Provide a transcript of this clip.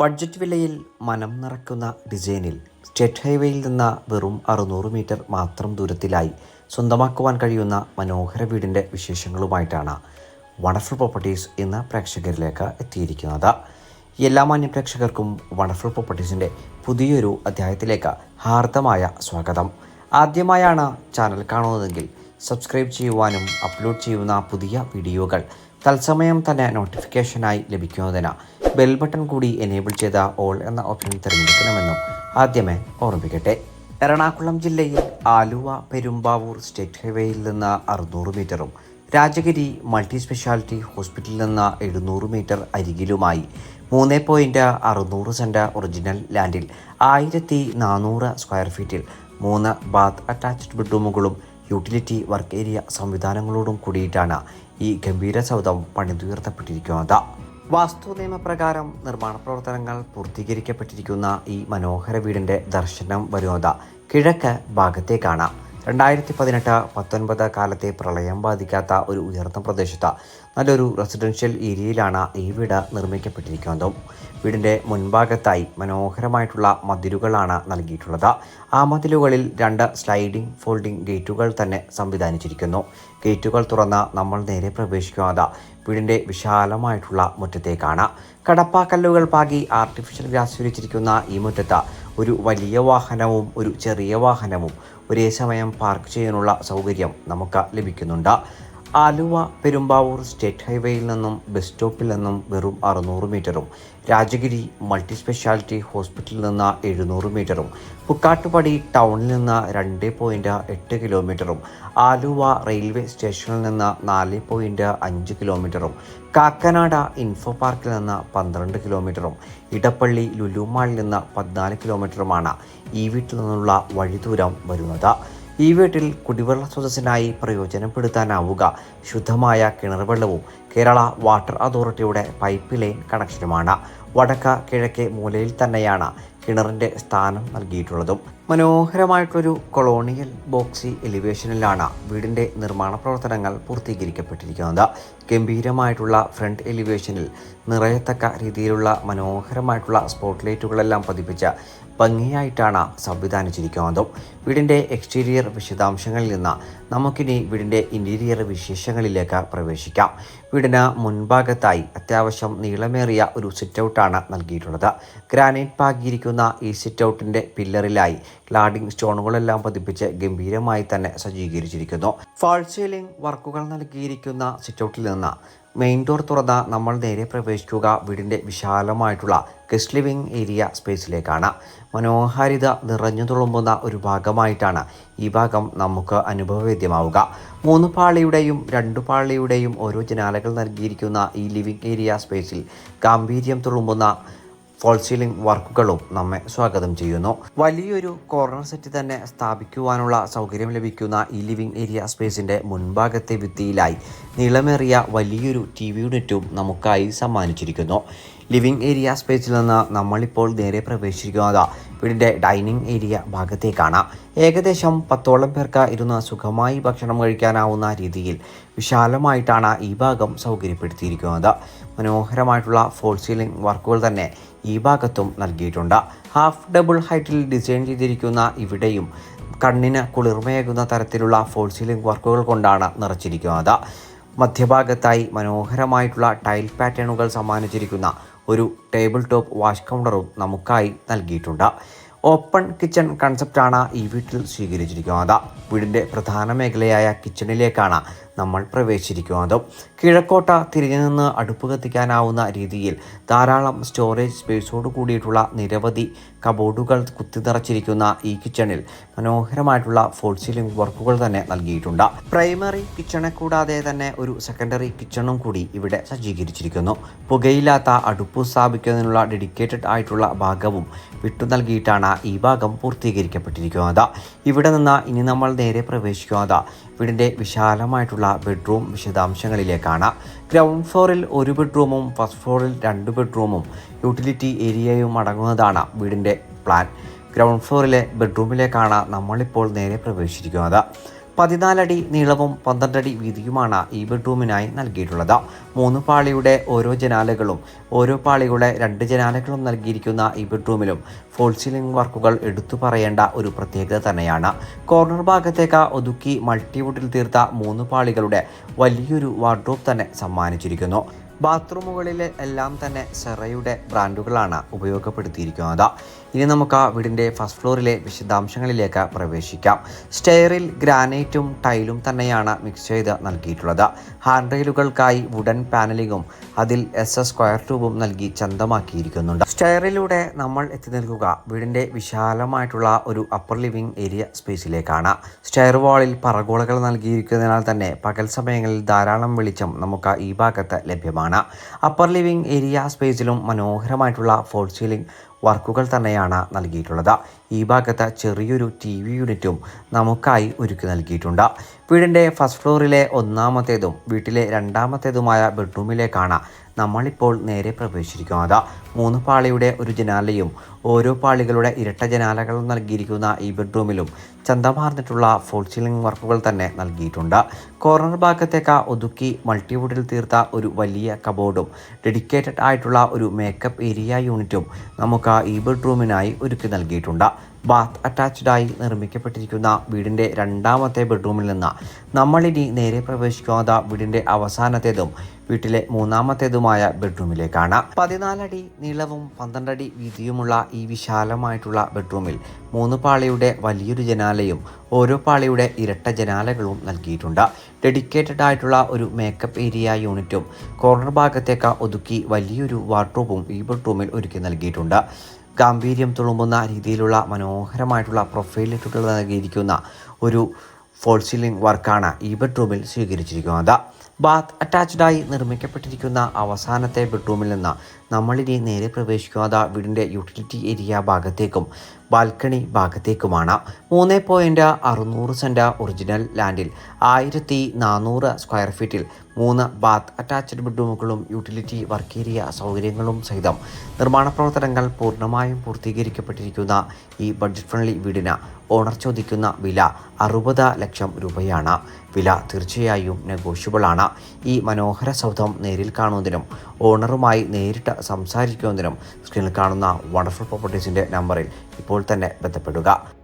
Budget വിലയിൽ മനം നിറക്കുന്ന ഡിസൈനിൽ സ്റ്റേറ്റ് ഹൈവേയിൽ നിന്ന് വെറും അറുന്നൂറ് മീറ്റർ മാത്രം ദൂരത്തിലായി സ്വന്തമാക്കുവാൻ കഴിയുന്ന മനോഹര വീടിന്റെ വിശേഷങ്ങളുമായിട്ടാണ് വണ്ടർഫുൾ പ്രോപ്പർട്ടീസ് ഇന്ന് പ്രേക്ഷകരിലേക്ക് എത്തിയിരിക്കുന്നത്. എല്ലാ മാന്യ പ്രേക്ഷകർക്കും വണ്ടർഫുൾ പ്രോപ്പർട്ടീസിന്റെ പുതിയൊരു അധ്യായത്തിലേക്ക് ഹാർദമായ സ്വാഗതം. ആദ്യമായാണ് ചാനൽ കാണുന്നതെങ്കിൽ സബ്സ്ക്രൈബ് ചെയ്യുവാനും അപ്ലോഡ് ചെയ്യുന്ന പുതിയ വീഡിയോകൾ തത്സമയം തന്നെ നോട്ടിഫിക്കേഷനായി ലഭിക്കുന്നതിന് ബെൽ ബട്ടൺ കൂടി എനേബിൾ ചെയ്ത ഓൾ എന്ന ഓപ്ഷൻ തിരഞ്ഞെടുക്കണമെന്നും ആദ്യമേ ഓർമ്മിക്കട്ടെ. എറണാകുളം ജില്ലയിൽ ആലുവ പെരുമ്പാവൂർ സ്റ്റേറ്റ് ഹൈവേയിൽ നിന്ന് അറുന്നൂറ് മീറ്ററും രാജഗിരി മൾട്ടി സ്പെഷ്യാലിറ്റി ഹോസ്പിറ്റലിൽ നിന്ന് എഴുന്നൂറ് മീറ്റർ അരികിലുമായി മൂന്ന് പോയിന്റ് അറുന്നൂറ് സെന്റ് ഒറിജിനൽ ലാൻഡിൽ ആയിരത്തി നാനൂറ് സ്ക്വയർ ഫീറ്റിൽ മൂന്ന് ബാത്ത് അറ്റാച്ച്ഡ് ബെഡ്റൂമുകളും യൂട്ടിലിറ്റി വർക്ക് ഏരിയ സംവിധാനങ്ങളോടും കൂടിയിട്ടാണ് ഈ ഗംഭീര സൗധം പണിതുയർത്തപ്പെട്ടിരിക്കുന്നത്. വാസ്തു നിയമപ്രകാരം നിർമ്മാണ പ്രവർത്തനങ്ങൾ പൂർത്തീകരിക്കപ്പെട്ടിരിക്കുന്ന ഈ മനോഹര വീടിന്റെ ദർശനം വരുന്നത് കിഴക്ക് ഭാഗത്തേക്കാണ്. രണ്ടായിരത്തി പതിനെട്ട് പത്തൊൻപത് കാലത്തെ പ്രളയം ബാധിക്കാത്ത ഒരു ഉയർന്ന പ്രദേശത്ത് നല്ലൊരു റെസിഡൻഷ്യൽ ഏരിയയിലാണ് ഈ വീട് നിർമ്മിക്കപ്പെട്ടിരിക്കുന്നതും. വീടിന്റെ മുൻഭാഗത്തായി മനോഹരമായിട്ടുള്ള മതിലുകളാണ് നൽകിയിട്ടുള്ളത്. ആ മതിലുകളിൽ രണ്ട് സ്ലൈഡിംഗ് ഫോൾഡിംഗ് ഗേറ്റുകൾ തന്നെ സംവിധാനിച്ചിരിക്കുന്നു. ഗേറ്റുകൾ തുറന്ന് നമ്മൾ നേരെ പ്രവേശിക്കുന്നത് വീടിന്റെ വിശാലമായിട്ടുള്ള മുറ്റത്തേക്കാണ്. കടപ്പാക്കല്ലുകൾ പാകി ആർട്ടിഫിഷ്യൽ ഗ്രാസ് വിരിച്ചിരിക്കുന്ന ഈ മുറ്റത്ത് ഒരു വലിയ വാഹനവും ഒരു ചെറിയ വാഹനവും ഒരേ സമയം പാർക്ക് ചെയ്യാനുള്ള സൗകര്യം നമുക്ക് ലഭിക്കുന്നുണ്ട്. ആലുവ പെരുമ്പാവൂർ സ്റ്റേറ്റ് ഹൈവേയിൽ നിന്നും ബസ് സ്റ്റോപ്പിൽ നിന്നും വെറും അറുന്നൂറ് മീറ്ററും രാജഗിരി മൾട്ടി സ്പെഷ്യാലിറ്റി ഹോസ്പിറ്റലിൽ നിന്ന് എഴുന്നൂറ് മീറ്ററും പുക്കാട്ടുപടി ടൗണിൽ നിന്ന് രണ്ട് പോയിന്റ് എട്ട് കിലോമീറ്ററും ആലുവ റെയിൽവേ സ്റ്റേഷനിൽ നിന്ന് നാല് പോയിന്റ് അഞ്ച് കിലോമീറ്ററും കാക്കനാട ഇൻഫോ പാർക്കിൽ നിന്ന് പന്ത്രണ്ട് കിലോമീറ്ററും ഇടപ്പള്ളി ലുലുമാളിൽ നിന്ന് പതിനാല് കിലോമീറ്ററുമാണ് ഈ വീട്ടിൽ നിന്നുള്ള വഴി ദൂരം വരുന്നത്. ഈ വീട്ടിൽ കുടിവെള്ള സ്രോതസ്സിനായി പ്രയോജനപ്പെടുത്താനാവുക. ശുദ്ധമായ കിണർ വെള്ളവും കേരള വാട്ടർ അതോറിറ്റിയുടെ പൈപ്പ് ലൈൻ കണക്ഷനുമാണ്. വടക്ക കിഴക്കേ മൂലയിൽ തന്നെയാണ് കിണറിന്റെ സ്ഥാനം നൽകിയിട്ടുള്ളതും മനോഹരമായിട്ടൊരു കൊളോണിയൽ ബോക്സി എലിവേഷനിലാണ് വീടിന്റെ നിർമ്മാണ പ്രവർത്തനങ്ങൾ പൂർത്തീകരിക്കപ്പെട്ടിരിക്കുന്നത്. ഗംഭീരമായിട്ടുള്ള ഫ്രണ്ട് എലിവേഷനിൽ നിറയത്തക്ക രീതിയിലുള്ള മനോഹരമായിട്ടുള്ള സ്പോട്ട് ലൈറ്റുകളെല്ലാം പതിപ്പിച്ച ഭംഗിയായിട്ടാണ് സംവിധാനിച്ചിരിക്കുന്നതും. വീടിന്റെ എക്സ്റ്റീരിയർ വിശദാംശങ്ങളിൽ നിന്ന് നമുക്കിനി വീടിന്റെ ഇന്റീരിയർ വിശേഷങ്ങളിലേക്ക് പ്രവേശിക്കാം. വീടിന് മുൻഭാഗത്തായി അത്യാവശ്യം നീളമേറിയ ഒരു സിറ്റ് ഔട്ടാണ് നൽകിയിട്ടുള്ളത്. ഗ്രാനൈറ്റ് പാകിയിരിക്കുന്ന ഈ സിറ്റ് ഔട്ടിന്റെ പില്ലറിലായി. ക്ലാഡിംഗ് സ്റ്റോണുകളെല്ലാം പതിപ്പിച്ച് ഗംഭീരമായി തന്നെ സജ്ജീകരിച്ചിരിക്കുന്നു. ഫാൾ സീലിംഗ് വർക്കുകൾ നൽകിയിരിക്കുന്ന സിറ്റ് ഔട്ടിൽ നിന്ന് മെയിൻ ഡോർ തുറന്ന നമ്മൾ നേരെ പ്രവേശിക്കുക വീടിന്റെ വിശാലമായിട്ടുള്ള ഗസ്റ്റ് ലിവിംഗ് ഏരിയ സ്പേസിലേക്കാണ് മനോഹാരിത നിറഞ്ഞു തുളുമ്പുന്ന ഒരു ഭാഗമായിട്ടാണ് ഈ ഭാഗം നമുക്ക് അനുഭവവേദ്യമാവുക. മൂന്ന് പാളിയുടെയും രണ്ട് പാളിയുടെയും ഓരോ ജനാലകൾ നൽകിയിരിക്കുന്ന ഈ ലിവിംഗ് ഏരിയ സ്പേസിൽ ഗാംഭീര്യം തുളുമ്പുന്ന ഫോൾ സീലിംഗ് വർക്കുകളും നമ്മെ സ്വാഗതം ചെയ്യുന്നു. വലിയൊരു കോർണർ സെറ്റ് തന്നെ സ്ഥാപിക്കുവാനുള്ള സൗകര്യം ലഭിക്കുന്ന ഈ ലിവിംഗ് ഏരിയ സ്പേസിന്റെ മുൻഭാഗത്തെ ഭിത്തിയിലായി നീളമേറിയ വലിയൊരു ടി വി യൂണിറ്റും നമുക്കായി സമ്മാനിച്ചിരിക്കുന്നു. ലിവിംഗ് ഏരിയ സ്പേസിൽ നിന്ന് നമ്മളിപ്പോൾ നേരെ പ്രവേശിക്കുന്നത് വീടിന്റെ ഡൈനിങ് ഏരിയ ഭാഗത്തേക്കാണ്. ഏകദേശം പത്തോളം പേർക്ക് ഇരുന്ന് സുഖമായി ഭക്ഷണം കഴിക്കാനാവുന്ന രീതിയിൽ വിശാലമായിട്ടാണ് ഈ ഭാഗം സൗകര്യപ്പെടുത്തിയിരിക്കുന്നത്. മനോഹരമായിട്ടുള്ള ഫോൾ സീലിംഗ് വർക്കുകൾ തന്നെ ഈ ഭാഗത്തും നൽകിയിട്ടുണ്ട്. ഹാഫ് ഡബിൾ ഹൈറ്റിൽ ഡിസൈൻ ചെയ്തിരിക്കുന്ന ഇവിടെയും കണ്ണിന് കുളിർമയേകുന്ന തരത്തിലുള്ള ഫോൾ സീലിംഗ് വർക്കുകൾ കൊണ്ടാണ് നിറച്ചിരിക്കുന്നത്. മധ്യഭാഗത്തായി മനോഹരമായിട്ടുള്ള ടൈൽ പാറ്റേണുകൾ സമ്മാനിച്ചിരിക്കുന്ന ഒരു ടേബിൾ ടോപ്പ് വാഷ് കൗണ്ടറും നമുക്കായി നൽകിയിട്ടുണ്ട്. ഓപ്പൺ കിച്ചൺ കൺസെപ്റ്റാണ് ഈ വീട്ടിൽ സ്വീകരിച്ചിരിക്കുന്നത്. വീടിന്റെ പ്രധാന മേഖലയായ കിച്ചണിലേക്കാണ് നമ്മൾ പ്രവേശിച്ചിരിക്കുന്നത് കിഴക്കോട്ട തിരിഞ്ഞു നിന്ന് അടുപ്പ് കത്തിക്കാനാവുന്ന രീതിയിൽ ധാരാളം സ്റ്റോറേജ് സ്പേസോട് കൂടിയിട്ടുള്ള നിരവധി കബോർഡുകൾ കുത്തി നിറച്ചിരിക്കുന്ന ഈ കിച്ചണിൽ മനോഹരമായിട്ടുള്ള ഫോൾ സീലിംഗ് വർക്കുകൾ തന്നെ നൽകിയിട്ടുണ്ട്. പ്രൈമറി കിച്ചണെ കൂടാതെ തന്നെ ഒരു സെക്കൻഡറി കിച്ചണും കൂടി ഇവിടെ സജ്ജീകരിച്ചിരിക്കുന്നു. പുകയില്ലാത്ത അടുപ്പ് സ്ഥാപിക്കുന്നതിനുള്ള ഡെഡിക്കേറ്റഡ് ആയിട്ടുള്ള ഭാഗവും വിട്ടു നൽകിയിട്ടാണ് ഈ ഭാഗം പൂർത്തീകരിക്കപ്പെട്ടിരിക്കുന്നത്. ഇവിടെ നിന്ന് ഇനി നമ്മൾ നേരെ പ്രവേശിക്കുന്നത് വീടിന്റെ വിശാലമായിട്ടുള്ള ബെഡ്റൂം വിശദാംശങ്ങളിലേക്കാണ്. ഗ്രൗണ്ട് ഫ്ലോറിൽ ഒരു ബെഡ്റൂമും ഫസ്റ്റ് ഫ്ലോറിൽ രണ്ട് ബെഡ്റൂമും യൂട്ടിലിറ്റി ഏരിയയും അടങ്ങുന്നതാണ് വീടിന്റെ പ്ലാൻ. ഗ്രൗണ്ട് ഫ്ലോറിലെ ബെഡ്റൂമിലേക്കാണ് നമ്മളിപ്പോൾ നേരെ പ്രവേശിച്ചിരിക്കുന്നത്. പതിനാലടി നീളവും പന്ത്രണ്ടടി വീതിയുമാണ് ഈ ബെഡ്റൂമിനായി നൽകിയിട്ടുള്ളത്. മൂന്ന് പാളിയുടെ ഓരോ ജനാലകളും ഓരോ പാളിയുടെ രണ്ട് ജനാലകളും നൽകിയിരിക്കുന്ന ഈ ബെഡ്റൂമിലും ഫോൾ സീലിംഗ് വർക്കുകൾ എടുത്തു പറയേണ്ട ഒരു പ്രത്യേകത തന്നെയാണ്. കോർണർ ഭാഗത്തേക്ക് ഒതുക്കി മൾട്ടിവുഡിൽ തീർത്ത മൂന്ന് പാളികളുടെ വലിയൊരു വാർഡ്രോബ് തന്നെ സമ്മാനിച്ചിരിക്കുന്നു. ബാത്റൂമുകളിലെ എല്ലാം തന്നെ സെറയുടെ ബ്രാൻഡുകളാണ് ഉപയോഗപ്പെടുത്തിയിരിക്കുന്നത്. ഇനി നമുക്ക് ആ വീടിന്റെ ഫസ്റ്റ് ഫ്ലോറിലെ വിശദാംശങ്ങളിലേക്ക് പ്രവേശിക്കാം. സ്റ്റെയറിൽ ഗ്രാനൈറ്റും ടൈലും തന്നെയാണ് മിക്സ് ചെയ്ത് നൽകിയിട്ടുള്ളത്. ഹാൻഡ് റെയിലുകൾക്കായി വുഡൻ പാനലിങ്ങും അതിൽ എസ് എസ് സ്ക്വയർ ട്യൂബും നൽകി ചന്തമാക്കിയിരിക്കുന്നുണ്ട്. സ്റ്റെയറിലൂടെ നമ്മൾ എത്തി നിൽക്കുക വീടിന്റെ വിശാലമായിട്ടുള്ള ഒരു അപ്പർ ലിവിംഗ് ഏരിയ സ്പേസിലേക്കാണ് സ്റ്റെയർ വാളിൽ പറകോളകൾ നൽകിയിരിക്കുന്നതിനാൽ തന്നെ പകൽ സമയങ്ങളിൽ ധാരാളം വെളിച്ചം നമുക്ക് ഈ ഭാഗത്ത് ലഭ്യമാണ്. അപ്പർ ലിവിംഗ് ഏരിയ സ്പേസിലും മനോഹരമായിട്ടുള്ള ഫോൾ സീലിംഗ് വർക്കുകൾ തന്നെയാണ് നൽകിയിട്ടുള്ളത്. ഈ ഭാഗത്ത് ചെറിയൊരു ടി വി യൂണിറ്റും നമുക്കായി ഒരുക്കി നൽകിയിട്ടുണ്ട്. വീടിന്റെ ഫസ്റ്റ് ഫ്ലോറിലെ ഒന്നാമത്തേതും വീട്ടിലെ രണ്ടാമത്തേതുമായ ബെഡ്റൂമിലേക്കാണ് നമ്മളിപ്പോൾ നേരെ പ്രവേശിച്ചിരിക്കുന്നത് മൂന്ന് പാളിയുടെ ഒരു ജനാലയും ഓരോ പാളികളുടെ ഇരട്ട ജനാലകളും നൽകിയിരിക്കുന്ന ഈ ബെഡ്റൂമിലും ചന്തമാർന്നിട്ടുള്ള ഫോൾ സീലിംഗ് വർക്കുകൾ തന്നെ നൽകിയിട്ടുണ്ട്. കോർണർ ഭാഗത്തേക്ക് ഒതുക്കി മൾട്ടിവുഡിൽ തീർത്ത ഒരു വലിയ കബോർഡും ഡെഡിക്കേറ്റഡ് ആയിട്ടുള്ള ഒരു മേക്കപ്പ് ഏരിയ യൂണിറ്റും നമുക്ക് ഈ ബെഡ്റൂമിനായി ഒരുക്കി നൽകിയിട്ടുണ്ട്. ബാത്ത് അറ്റാച്ച്ഡായി നിർമ്മിക്കപ്പെട്ടിരിക്കുന്ന വീടിന്റെ രണ്ടാമത്തെ ബെഡ്റൂമിൽ നിന്ന് നമ്മളിനി നേരെ പ്രവേശിക്കാത്ത വീടിന്റെ അവസാനത്തേതും വീട്ടിലെ മൂന്നാമത്തേതുമായ ബെഡ്റൂമിലേക്കാണ്. പതിനാലടി നീളവും പന്ത്രണ്ടടി വീതിയുമുള്ള ഈ വിശാലമായിട്ടുള്ള ബെഡ്റൂമിൽ മൂന്ന് പാളിയുടെ വലിയൊരു ജനാലയും ഓരോ പാളിയുടെ ഇരട്ട ജനാലകളും നൽകിയിട്ടുണ്ട്. ഡെഡിക്കേറ്റഡ് ആയിട്ടുള്ള ഒരു മേക്കപ്പ് ഏരിയ യൂണിറ്റും കോർണർ ഭാഗത്തേക്ക് ഒതുക്കി വലിയൊരു വാർഡ്രോബും ഈ ബെഡ്റൂമിൽ ഒരുക്കി നൽകിയിട്ടുണ്ട്. ഗാംഭീര്യം തുളുമ്പുന്ന രീതിയിലുള്ള മനോഹരമായിട്ടുള്ള പ്രൊഫൈൽ ലൈറ്റുകൾ നൽകിയിരിക്കുന്ന ഒരു ഫോൾ സീലിംഗ് വർക്കാണ് ഈ ബെഡ്റൂമിൽ സ്വീകരിച്ചിരിക്കുന്നത്. ബാത്ത് അറ്റാച്ച്ഡായി നിർമ്മിക്കപ്പെട്ടിരിക്കുന്ന അവസാനത്തെ ബെഡ്റൂമിൽ നിന്ന് നമ്മളിനി നേരെ പ്രവേശിക്കാതെ വീടിന്റെ യൂട്ടിലിറ്റി ഏരിയ ഭാഗത്തേക്കും ബാൽക്കണി ഭാഗത്തേക്കുമാണ്. മൂന്ന് പോയിന്റ് അറുന്നൂറ് സെന്റ് ഒറിജിനൽ ലാൻഡിൽ ആയിരത്തി നാനൂറ് സ്ക്വയർ ഫീറ്റിൽ മൂന്ന് ബാത്ത് അറ്റാച്ച്ഡ് ബെഡ്റൂമുകളും യൂട്ടിലിറ്റി വർക്ക് ഏരിയ സൗകര്യങ്ങളും സഹിതം നിർമ്മാണ പ്രവർത്തനങ്ങൾ പൂർണമായും പൂർത്തീകരിക്കപ്പെട്ടിരിക്കുന്ന ഈ ബഡ്ജറ്റ് ഫ്രണ്ട്ലി വീടിന് ഓണർ ചോദിക്കുന്ന വില അറുപത് ലക്ഷം രൂപയാണ്. വില തീർച്ചയായും നെഗോഷ്യബിളാണ് ഈ മനോഹര സൗധം നേരിൽ കാണുന്നതിനും ഓണറുമായി നേരിട്ട് സംസാരിക്കുന്നതിനും സ്ക്രീനിൽ കാണുന്ന വണ്ടർഫുൾ പ്രോപ്പർട്ടീസിന്റെ നമ്പറിൽ ഇപ്പോൾ തന്നെ ബന്ധപ്പെടുക.